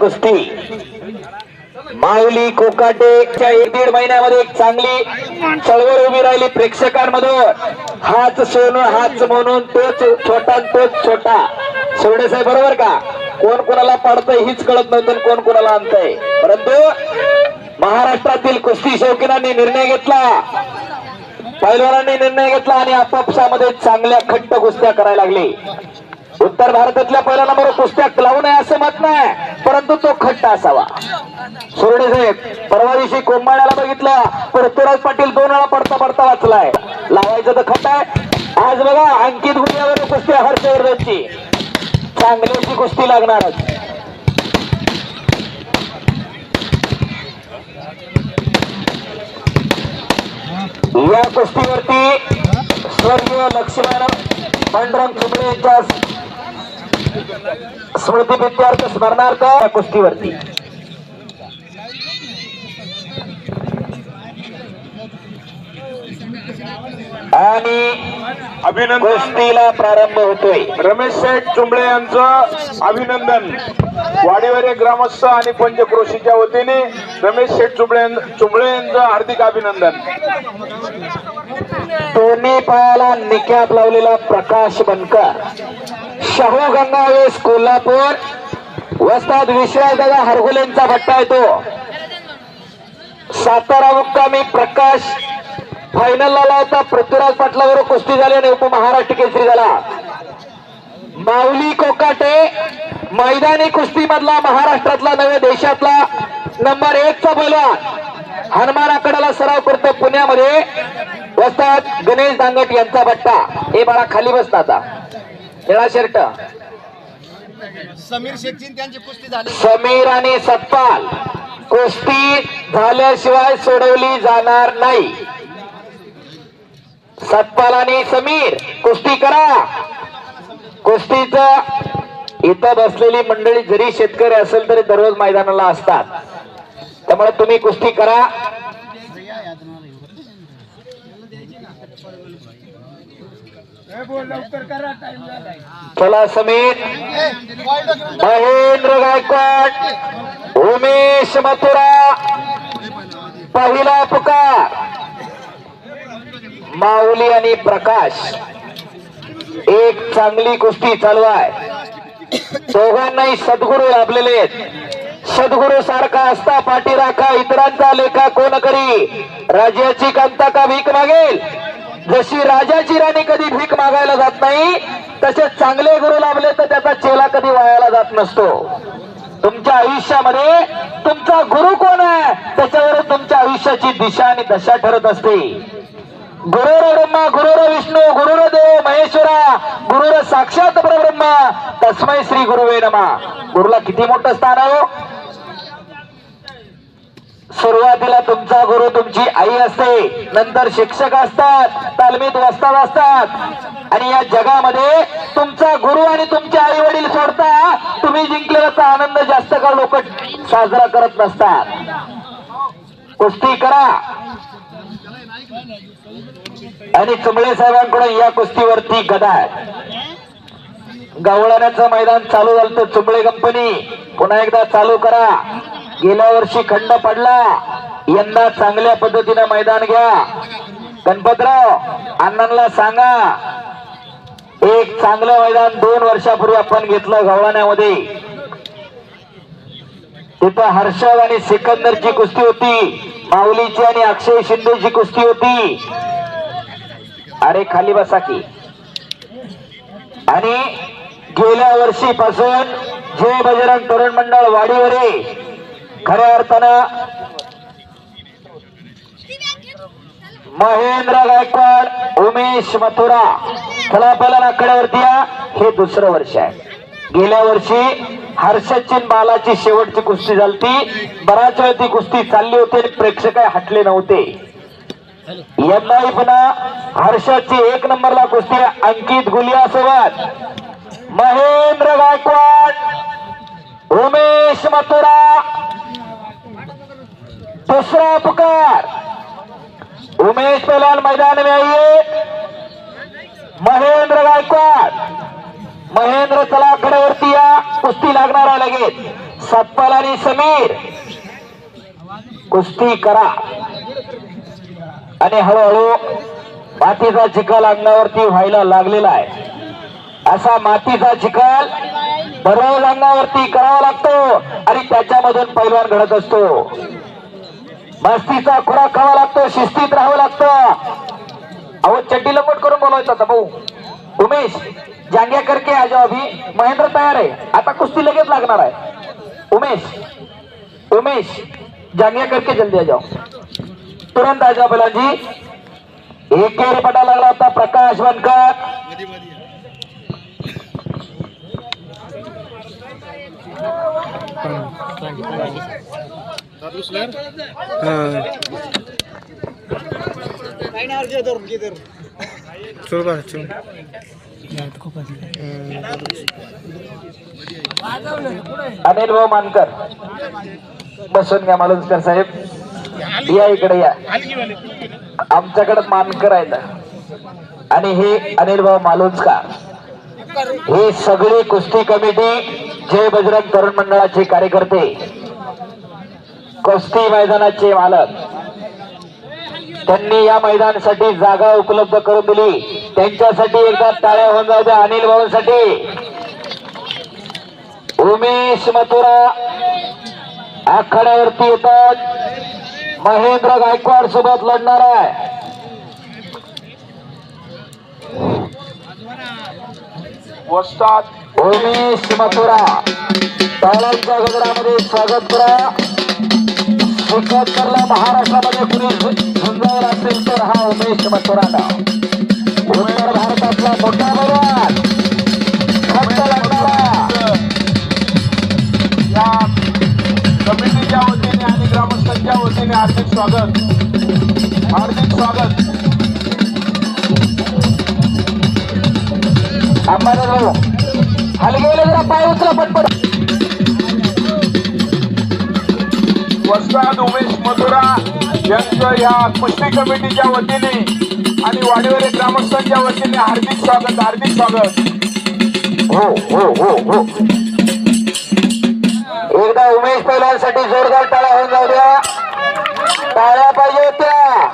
कुस्ती. माऊली कोकाटेच्या एक दीड महिन्यामध्ये एक चांगली चळवळ उभी राहिली प्रेक्षकांमधून. हाच सोनं हाच म्हणून तोच छोटा तोच छोटा. सोडे साहेब बरोबर का? कोण कोणाला पाडतंय हीच कळत नव्हतं कोण कोणाला आणतंय. परंतु महाराष्ट्रातील कुस्ती शौकीनांनी निर्णय घेतला. पैलवानांनी निर्णय घेतला आणि आपापसामध्ये चांगल्या खट्ट कुस्त्या करायला लागली. उत्तर भारतातल्या पहिल्या नंबर कुस्त्या लावू नये असं मत नाही परंतु तो खट्टा असावा. सोरडे साहेब परवा दिवशी कोंबाड्याला बघितलं पृथ्वीराज पाटील दोन वेळा पडता पडता वाचलाय. लावायचं तर खट्टा आहे. आज बघा अंकित गुन्ह्यावर कुस्ती हर्षवर्धनची चांगल्याची कुस्ती लागणारच. या कुस्तीवरती स्वर्गीय लक्ष्मण पांडुरंग चुबळे यांच्या स्मृती विद्यार्थ स्मरणार्थ या कुस्तीवरती. आणि अभिनंदन. कुस्तीला प्रारंभ होतोय. रमेश शेठ चुंबळे यांचं अभिनंदन. वाडीवरे ग्रामस्थ आणि पंचक्रोशीच्या वतीने रमेश शेठ चुंबळे चुंबळे यांचं हार्दिक अभिनंदन. दोन्ही पायाला निकॅप लावलेला प्रकाश बनकर. शाहू गंगावेश कोल्हापूर वस्ताद विश्वासदादा हरगुलेंचा भट्टा येतो. सातारा मुक्कामी प्रकाश फायनल आला होता पृथ्वीराज पाटलावर कुस्ती झाली आणि उपमहाराष्ट्र केसरी झाला. माऊली कोकाटे मैदानी कुस्ती मधला महाराष्ट्रातला नव्हे देशातला नंबर एक चा पैलवान. आकड्याला सराव करतो पुण्यामध्ये. वस्तात गणेश दांगट यांचा भट्टा. हे बाळा खाली बसता आता. निळा शर्ट. समीर शेट्टी त्यांची कुस्ती झाली. समीर आणि सतपाल. कुस्ती झाल्याशिवाय सोडवली जाणार नाही. सतपाल आणि समीर कुस्ती करा. कुस्तीच इथं बसलेली मंडळी जरी शेतकरी असेल तरी दररोज मैदानाला असतात. त्यामुळे तुम्ही कुस्ती करा. चला समीर महेंद्र गायकवाड उमेश मथुरा पहिला पुकार माऊली आणि प्रकाश. एक चांगली कुस्ती चालू आहे. दोघांनाही सद्गुरू लाभलेले आहेत. सद्गुरू सारखा असता पाठी राखा इतरांचा लेखा कोण करी? राजाची कांता का भीक मागेल? जशी राजाची राणी कधी भीक मागायला जात नाही तसे चांगले गुरु लाभले तर त्याचा चेला कधी वायाला जात नसतो. तुमच्या आयुष्यामध्ये तुमचा गुरु कोण आहे? त्याच्यावर तुमच्या आयुष्याची दिशा आणि दशा ठरत असते. गुरुर ब्रह्मा गुरुर विष्णू गुरुर देव महेश्वरा गुरुर साक्षात परब्रह्मा तस्मै श्री गुरुवे नमा. गुरुला किती मोठं स्थान आहे हो? सुरुवातीला तुमचा गुरु तुमची आई असते नंतर शिक्षक असतात तालमीत वस्ताद असतात. आणि या जगामध्ये तुमचा गुरु आणि तुमचे आई वडील सोडता तुम्ही जिंकलेल्याचा आनंद जास्त काळ लोक साजरा करत नसतात? कुस्ती करा. आणि चुंबळे साहेबांकडून या कुस्तीवरती गदा आहे गवळण्याचं मैदान चालू झालं तर चुंबळे कंपनी पुन्हा एकदा चालू करा. गेल्या वर्षी खंड पडला. यंदा चांगल्या पद्धतीनं मैदान घ्या. गणपतराव अण्णांना सांगा. एक चांगलं मैदान दोन वर्षापूर्वी आपण घेतलं गव्हाण्यामध्ये. तिथं हर्षद आणि सिकंदरची कुस्ती होती. माऊलीची आणि अक्षय शिंदेची कुस्ती होती. अरे खाली बसा की. आणि गेल्या वर्षीपासून जय बजरंग तरुण मंडळ वाडीवरे खऱ्या अर्थानं महेंद्र गायकवाड उमेश मथुरा चला पहिला आकड्यावरती या. हे दुसरं वर्ष आहे. गेल्या वर्षी हर्षचिन बालाची शेवटची कुस्ती झाली बराच वेळ ती कुस्ती चालली होती आणि प्रेक्षक हटले नव्हते. यंदाही पुन्हा हर्षाची एक नंबरला कुस्ती अंकित गुलिया सोबत महेंद्र गायकवाड उमेश मथुरा दुसरा पुकार उमेश पहलवान मैदान में आइए. महेंद्र गायकवाड. महेंद्र चला कडेवरती या. कुस्ती लागणार आहे लगेच. सत्पाल आणि समीर. कुस्ती करा. आणि हळूहळू मातीचा चिखल अंगावरती व्हायला लागलेला आहे. असा मातीचा चिखल बरोबर अंगावरती करावा लागतो आणि त्याच्यामधून पैलवान घडत असतो. मस्तीचा खुराक खावा लागतो शिस्तीत राहावं लागतं. अहो चड्डी लपट करून बोलवायचं होता भाऊ. उमेश जांग्या करके आ जाओ अभी महेंद्र तयार आहे. आता कुस्ती लगेच लागणार आहे. उमेश उमेश जांग्या करके जल्दी आ जाओ. तुरंत आ जाओ बलाजी. एक पटा लागला होता प्रकाश वनकर. चल बा अनिल भाऊ मानकर बसून घ्या मालुसकर साहेब या इकडे या आमच्याकडे मानकर आहेत आणि हे अनिल भाऊ मालुंजकर ही सगळी कुस्ती कमिटी जय बजरंग तरुण मंडळाचे कार्यकर्ते कुस्ती मैदानाचे मालक. त्यांनी या मैदानासाठी जागा उपलब्ध करून दिली. त्यांच्यासाठी एकदा टाळ्या होऊन जाऊ द्या अनिल भाऊंसाठी. उमेश मथुरा आखाड्यावरती येतात. महेंद्र गायकवाड सोबत लढणार आहे. उमेश मथुरा. टाळ्यांच्या गजरामध्ये स्वागत करा. सिकंदरला महाराष्ट्रामध्ये कुणी झुंजावर असेल तर हा उमेश मथुरा उत्तर भारतातला मोठा बलवान फक्त लढणारा. या कमिटीच्या वतीने आणि ग्रामस्थांच्या वतीने हार्दिक स्वागत. हार्दिक स्वागत. अंबादास भाऊ हलगेले जरा पाय उचला पटपट. वस्ताद उमेश मथुरा यांचं या कुस्ती कमिटीच्या वतीने आणि वाडेवरे ग्रामस्थांच्या वतीने हार्दिक स्वागत हार्दिक स्वागत. हो हो हो हो. एकदा उमेश पहिल्यांसाठी जोरदार टाळ्या होऊन जाऊ द्या. टाळ्या पाहिजे होत्या.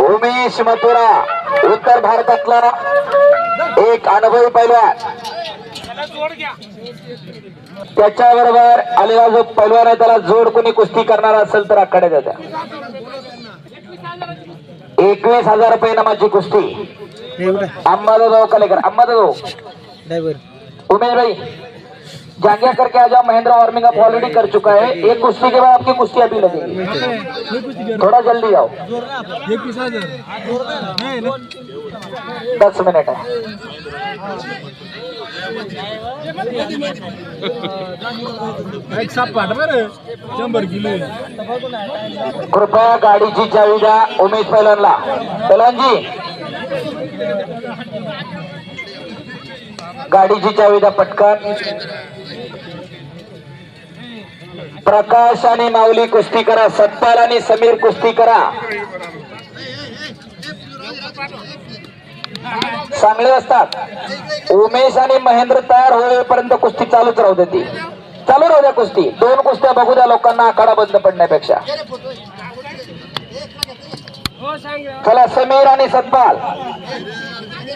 उमेश मथुरा उत्तर भारतातला एक अनुभवी पहिल्या त्याच्याबरोबर आलेला जो पैलवान आहे त्याला जोड कोणी कुस्ती करणार असेल तर आकडे द्या एकवीस हजार रुपये नामाची कुस्ती. अंबादाभाऊ कलेकर अंबादाभाऊ उमेश भाई जांगिया करके आ जाओ महेंद्र वार्मिंग अप ऑलरेडी कर चुका है. एक कुश्ती के बाद आपकी कुश्ती अभी लगेगी. थोड़ा जल्दी आओ. दस मिनट है एक साप पाठ बरं. शंभर किलो. कृपया गाडीची चावी द्या उमेश पैलवानला पैलवानजी गाडीची चावी द्या पटकन. प्रकाश आणि माऊली कुस्ती करा सत्पाल आणि समीर कुस्ती करा चांगले असतात. उमेश आणि महेंद्र तयार होईपर्यंत कुस्ती चालूच राहू दे ती. चालू राहू द्या कुस्ती. दोन कुस्त्या बघू द्या लोकांना आखाडा बंद पडण्यापेक्षा. चला समीर आणि सतपाल.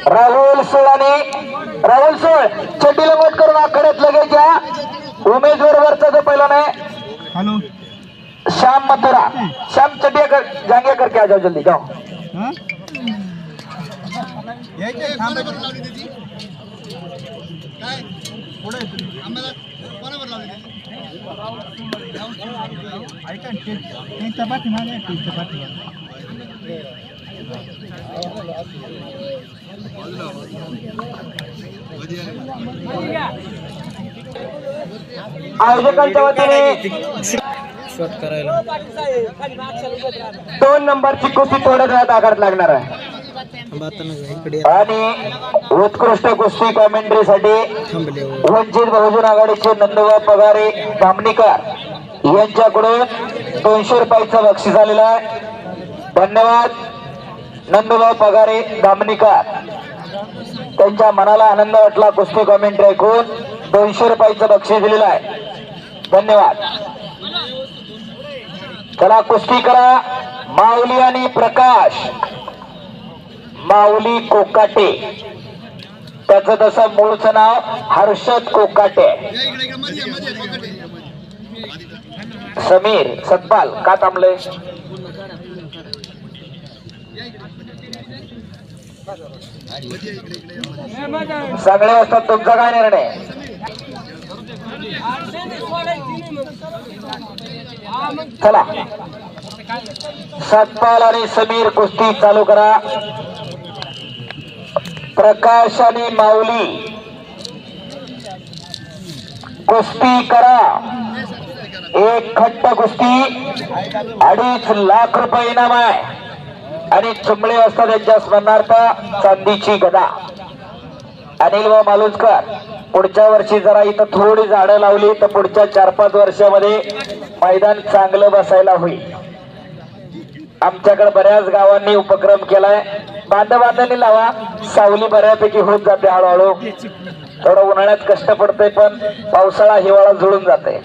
राहुल सोळ आणि राहुल सोळ. चड्डी लंगोट करून आखाड्यात लगेच या. उमेश बरोबरचा जो पहिला नाही. श्याम मथुरा. श्याम चड्डिया कर जांगिया करके आ जाओ जल्दी जाओ ऐका त्यांच्या पाठीमागे त्यांच्या पाठीमागे आयोजकांच्या वतीने शॉट करायला. दोन नंबरची कुस्ती वेळात आघात लागणार आहे. आणि उत्कृष्ट कुस्ती कॉमेंट्री साठी वंचित बहुजन आघाडीचे नंदुबा पगारे धामणीकर यांच्याकडून दोनशे रुपयाचा बक्षीस आलेला आहे. धन्यवाद नंदुबा पगारे धामणीकर त्यांच्या मनाला आनंद वाटला कुस्ती कॉमेंट्री ऐकून. दोनशे रुपयाचं बक्षीस दिलेलं आहे. धन्यवाद. चला कुस्ती करा. माऊली आणि प्रकाश. माऊली कोकाटे. त्याचं तसं मूळचं नाव हर्षद कोकाटे. समीर सतपाल का थांबले? सगळे असतात तुमचा काय निर्णय? चला. सतपाल आणि समीर कुस्ती चालू करा. प्रकाश आणि माऊली. कुस्ती करा. एक खट्ट कुस्ती. अडीच लाख रुपये इनाम आहे. आणि चुंबळे असतात त्यांच्या स्मरणार्थ चांदीची गदा. अनिल व मालुजकर पुढच्या वर्षी जरा इथं थोडी झाडं लावली तर पुढच्या चार पाच वर्षामध्ये मैदान चांगलं बसायला होईल. आमच्याकडे बऱ्याच गावांनी उपक्रम केलाय. बांध बांधणी लावा. सावली बऱ्यापैकी होत जाते हळूहळू. थोडं उन्हाळ्यात कष्ट पडतंय पण पावसाळा हिवाळा जुळून जाते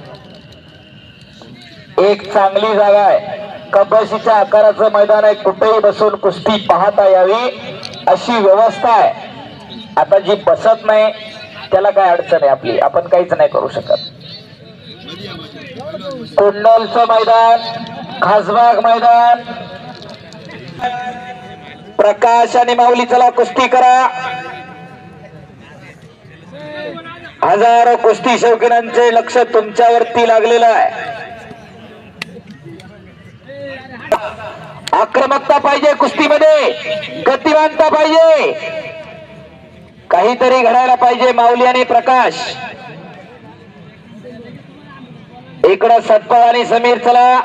एक चांगली जागा आहे. कपाशीच्या आकाराचं मैदान आहे. कुठेही बसून कुस्ती पाहता यावी. अशी व्यवस्था आहे. आता जी बसत नाही त्याला काय अडचण आहे आपली? आपण काहीच नाही करू शकत. कुंडलचं मैदान खासबाग मैदान. प्रकाश आणि माऊली चला कुस्ती करा. हजारो कुस्ती शौकीनांचे लक्ष तुमच्यावरती लागलेलं आहे. आक्रमकता पाहिजे कुस्तीमध्ये. गतिवानता पाहिजे. काहीतरी घडायला पाहिजे माऊली आणि प्रकाश. इकडं सत्पाल आणि समीर चला.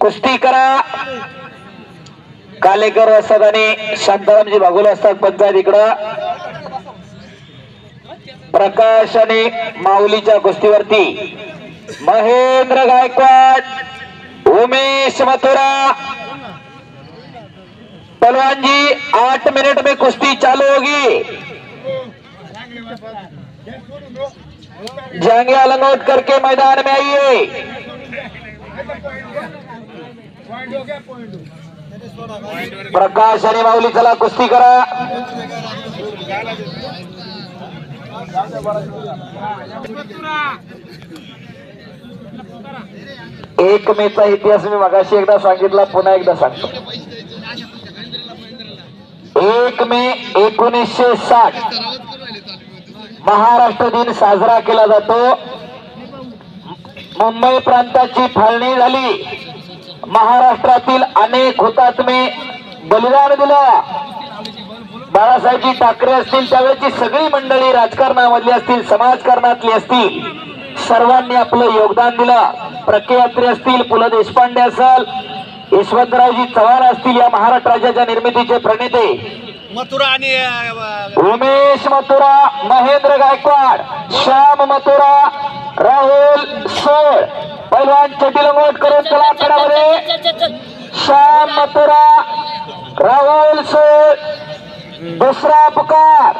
कुस्ती करा. कालेकर असतात आणि शांतारामजी भागोले असतात पंचायत इकडं. प्रकाश आणि माऊलीच्या कुस्तीवरती महेंद्र गायकवाड उमेश मथुरा. पलवानजी आठ मिनट में कुश्ती चालू होगी. जांगे अलंगोट करके मैदान में आइए. प्रकाश आणि माऊली चला कुस्ती करा. एक मेचा इतिहास मी मगाशी एकदा सांगितला पुन्हा एकदा सांगतो. एक मे एकोणीसशे साठ. महाराष्ट्र दिन साजरा केला जातो. मुंबई प्रांताची फाळणी झाली. महाराष्ट्रातील अनेक हुतात्मे बलिदान दिलं. बाळासाहेबजी ठाकरे असतील त्यावेळेची सगळी मंडळी राजकारणामधली असतील समाजकारणातली असतील सर्वांनी आपलं योगदान दिलं. प्रख्यात्री असतील पु ल देशपांडे असल यशवंतरावजी चव्हाण असतील या महाराष्ट्र राज्याच्या निर्मितीचे प्रणेते. मथुरा आणि उमेश मथुरा महेंद्र गायकवाड श्याम मथुरा राहुल सोळ पैलवान चटिलंगोट करून चला आकड्यामध्ये श्याम मथुरा राहुल सोळ दुसरा पुकार.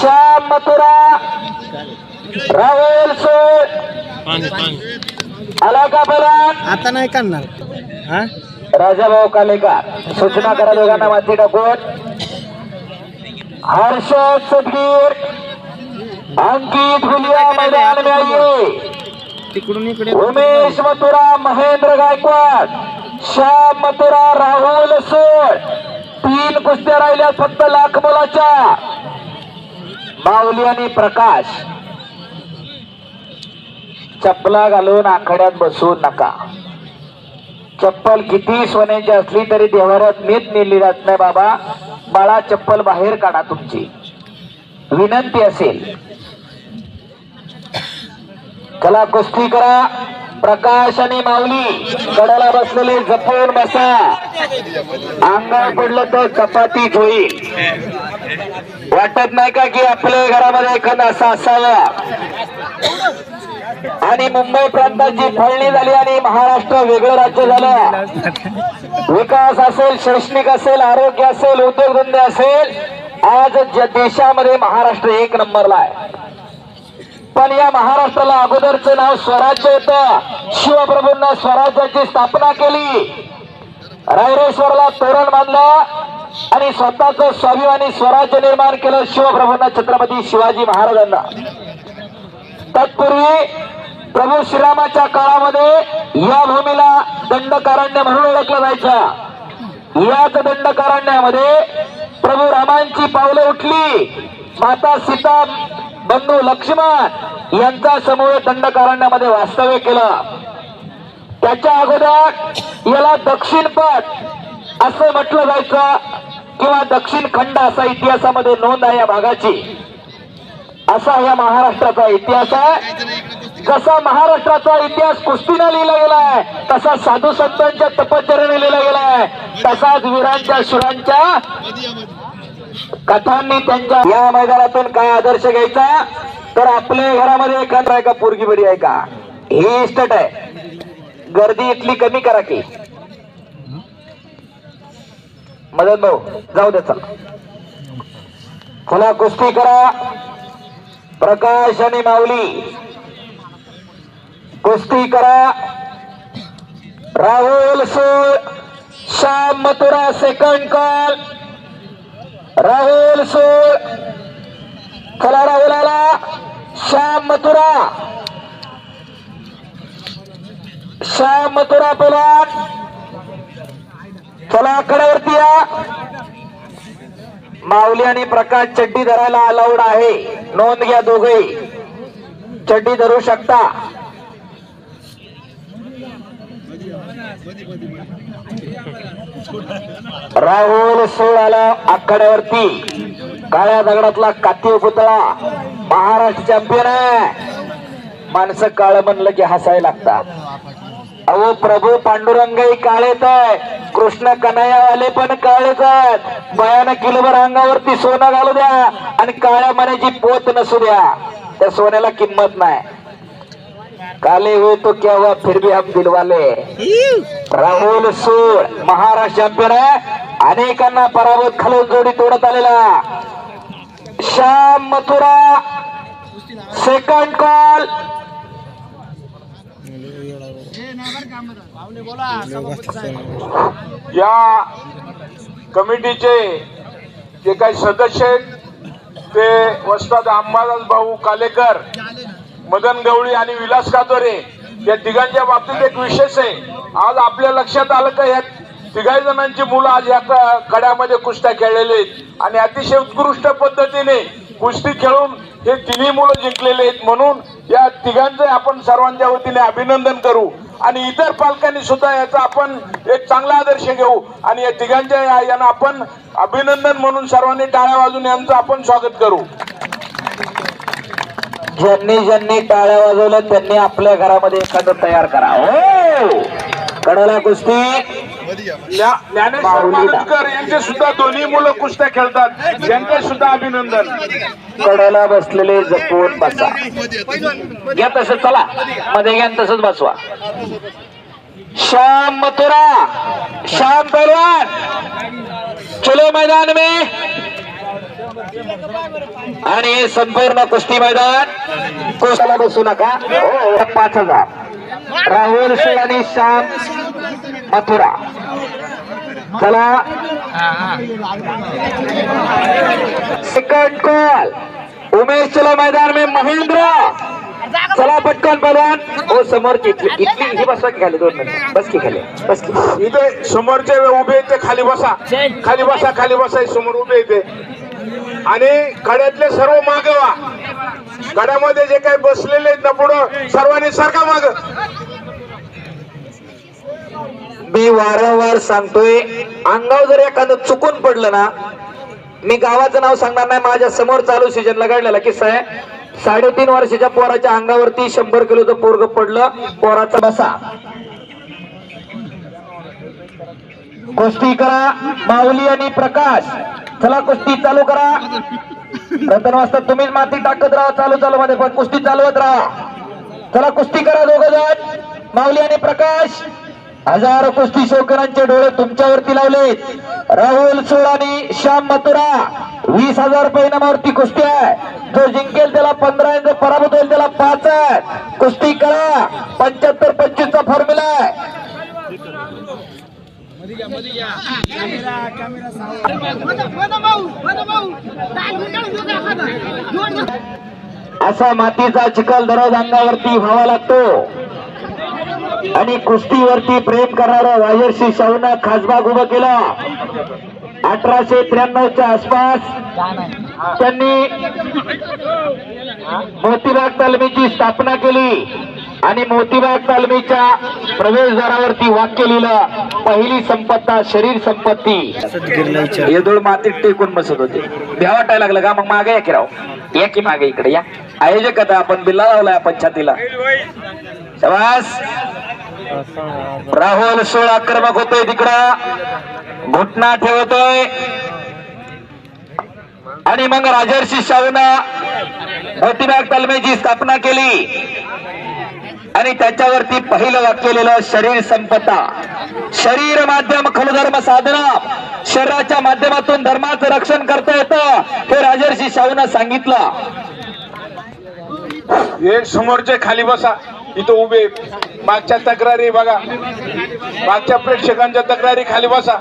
श्याम मथुरा राहुल सोळ आला का पैलवान आता नाही करणार हा? राजाभाऊ कालेकर. सूचना करा दोघांना माती टाकून. हर्षद सदगीर अंकित गुलिया मैदान में आइए तिकडून इकडे उमेश मथुरा महेंद्र गायकवाड श्याम मथुरा राहुल सोळ तीन कुस्त्या राहिल्या फक्त लाख मोलाच्या. माऊली आणि प्रकाश. चपला घालून आखाड्यात बसू नका. चप्पल किती सोन्याची असली तरी देवाऱ्यात मीच नेली जात नाही बाबा. बाळा चप्पल बाहेर काढा तुमची. विनंती असेल. कला कुस्ती करा. प्रकाश आणि माऊली कडाला बसलेले जपून बसा. अंगावर पडलं तर चपातीच होईल वाटत नाही का की आपल्या घरामध्ये एखादा असा असावा आणि मुंबई प्रांताची फळणी झाली आणि महाराष्ट्र वेगळं राज्य झालं. विकास असेल शैक्षणिक असेल आरोग्य असेल उद्योगधंदे असेल आज ज्या देशामध्ये महाराष्ट्र एक नंबरला आहे. पण या महाराष्ट्राला अगोदरचं नाव स्वराज्य होतं. शिवप्रभूंना स्वराज्याची स्थापना केली. रायरेश्वरला तोरण बांधलं आणि स्वतःच स्वाभिमानी स्वराज्य निर्माण केलं शिवप्रभूंना छत्रपती शिवाजी महाराजांना. तत्पूर्वी प्रभू श्रीरामाच्या काळामध्ये या भूमीला दंडकारण्य म्हणून ओळखलं जायचं. याच दंडकारण्यामध्ये प्रभू रामांची पावलं उठली. माता सीता बंधू लक्ष्मण यांचा समूह दंडकारण्यामध्ये वास्तव्य केलं. त्याच्या अगोदर याला दक्षिण पट असं म्हटलं जायचं किंवा दक्षिण खंड असा इतिहासामध्ये नोंद आहे या भागाची. असा या महाराष्ट्राचा इतिहास आहे. जसा महाराष्ट्राचा इतिहास कुस्तीने लिहिला गेलाय तसा साधू संतांच्या तपश्चर्याने लिहिला गेलाय तसाच वीरांच्या शुरांच्या कथांनी त्यांच्या या मैदानातून काय आदर्श घ्यायचा? तर आपल्या घरामध्ये एखादं आहे का पोरगी बरी आहे का? हे इस्टट आहे. गर्दी इथली कमी करा की. मदन भाऊ जाऊ दे चला. चला कुस्ती करा. प्रकाश आणि माऊली. कुस्ती करा. राहुल सोळ श्याम मथुरा सेकंड कॉल राहुल सोळ खरा राहुल आला श्याम मथुरा. श्याम मथुरा पोलाद चला कड्यावरती या. माऊली आणि प्रकाश चड्डी धरायला अलाउड आहे. नोंद घ्या दोघे चड्डी धरू शकता. राहुल सोळाला आखाड्यावरती काळ्या दगडातला कातीव पुतळा. महाराष्ट्र चॅम्पियन आहे. माणसं काळ म्हणलं की हसायला लागतात. अहो प्रभू पांडुरंगही काळेच आहे. कृष्ण कन्हैयावाले पण काळेच आहेत. भयानक किलोभर अंगावरती सोनं घालू द्या आणि काळ्या मनाची पोत नसू द्या. त्या सोन्याला किंमत नाही. काले हुए तो क्या हुआ फिर भी हम दिलवाले राहुल सूर महाराष्ट्र चॅम्पियन आहे अनेकांना पराभूत खालून जोडी तोडत आलेला श्याम मथुरा सेकंड कॉल या कमिटीचे जे काही सदस्य आहेत ते वस्ताद अंबादास भाऊ कालेकर मदन गवळी आणि विलास कातोरे या तिघांच्या बाबतीत एक विशेष आहे. आज आपल्या लक्षात आलं का या तिघाही जणांची मुलं आज या कड्यामध्ये कुस्त्या खेळलेले आहेत. आणि अतिशय उत्कृष्ट पद्धतीने कुस्ती खेळून हे तिन्ही मुलं जिंकलेले आहेत म्हणून या तिघांचं आपण सर्वांच्या वतीने अभिनंदन करू. आणि इतर पालकांनी सुद्धा याचा आपण एक चांगला आदर्श घेऊ. आणि या तिघांच्या यांना आपण अभिनंदन म्हणून सर्वांनी टाळ्या वाजून यांचं आपण स्वागत करू. ज्यांनी ज्यांनी टाळ्या वाजवल्या त्यांनी आपल्या घरामध्ये एखादं तयार करा. हो! कडाला कुस्ती. यांचे सुद्धा दोन्ही मुलं कुस्त्या खेळतात. त्यांचे सुद्धा अभिनंदन. कडाला बसलेले जपून बसा. घ्या तसं चला. मध्ये घ्या तसंच बसवा. श्याम मथुरा. श्याम पहलवान. चलो मैदान में. आणि हे संपूर्ण कुस्ती मैदान कोसाला बसू नका? हो पाच हजार. राहुल शेख आणि श्याम मथुरा. चला. सेकंड कॉल उमेश चलो मैदान में महेंद्र. चला पटकन पहलवान हो समोरची इथली ही बसवा की खाली दोन मिनिट. बस की खाली बस की. इथे समोरचे उभे आहेत ते खाली बसा. खाली बसा खाली बसा समोर उभे इथे आणि कड्यातले सर्व मागवा व्हा कड्यामध्ये जे काही बसलेले आहेत ना पुढं सर्वांनी सारखा माग. मी वारंवार सांगतोय अंगावर जर एखादं चुकून पडलं ना मी गावाचं नाव सांगणार नाही माझ्यासमोर चालू सीजनला घडलेला. किस्सा आहे साडेतीन वर्षाच्या पोराच्या अंगावरती शंभर किलोचं पोरग पडलं पोराचा बसा. कुस्ती करा माऊली आणि प्रकाश. चला कुस्ती चालू करा. रतन वाजता तुम्हीच माती टाकत राहा चालू चालू मध्ये पण कुस्ती चालवत राहा. चला कुस्ती करा दोघ जण. माऊली आणि प्रकाश हजारो कुस्ती शोकरांचे डोळे तुमच्यावरती लावले राहुल सोळानी श्याम मथुरा वीस हजार रुपये इनामावरती कुस्ती आहे. जो जिंकेल त्याला पंधरा जो पराभूत होईल त्याला पाच आहे. कुस्ती करा. पंच्याहत्तर पंचवीसचा फॉर्म्युला आहे. असा मातीचा चिखल दररोज अंगावरती व्हावा लागतो. आणि कुस्तीवरती प्रेम करणारं राजर्षी शाहूनं खासबाग उभं केलं. अठराशे त्र्याण्णवच्या आसपास त्यांनी मोतीबाग तालमीची स्थापना केली. आणि मोतीबाग तालमीच्या प्रवेशद्वारावरती वाक्य लिहिलं पहिली संपत्ता शरीर संपत्ती. येदोळ मातीत टेकून बसत होते. भ्या वाटायला लागलं का मग मागे या की राव? या की मागे इकडे या. आयोजक आता आपण बिल्ला लावलाय आपण छातीला. राहुल सोळ आक्रमक होतोय तिकडं. घुटना ठेवतोय. आणि मग राजर्षी शाहून मोतीबाग तालमीची स्थापना केली. आणि त्याच्यावरती पहिलं वाक्य लिहिलं शरीर संपदा शरीर माध्यम खलधर्म साधना. शरीराच्या माध्यमातून धर्माचं रक्षण करता येतं हे राजर्षी शाहूनं सांगितलं. हे समोरचे खाली बसा इथं उभे. मागच्या तक्रारी बघा. मागच्या प्रेक्षकांच्या तक्रारी खाली बसा.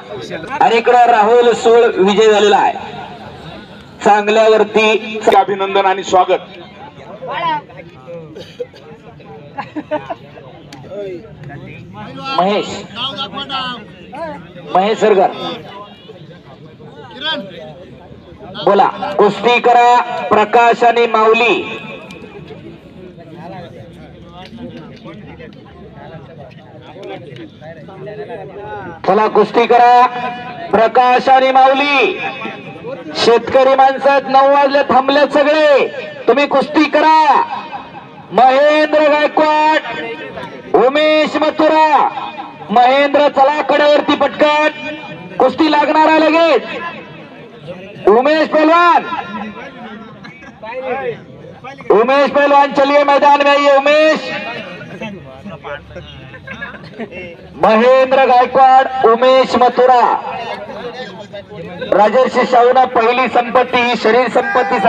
आणि इकडं राहुल सोळ विजय झालेला आहे. चांगल्यावरती अभिनंदन आणि स्वागत. महेश. महेश सरगर बोला. कुस्ती करा प्रकाश आणि माऊली. चला कुस्ती करा प्रकाश आणि माऊली. शेतकरी माणसं आहेत, नऊ वाजले थांबले सगळे. तुम्ही कुस्ती करा. महेंद्र गायकवाड उमेश मथुरा महेंद्र चला कड्यावरती पटकन कुस्ती लागणार आहे लगेच. उमेश पहलवान उमेश पहलवान चलिए मैदान में आइए उमेश. महेंद्र गायकवाड उमेश मथुरा. राजर्षी शाहूना पहिली संपत्ती ही शरीर संपत्ती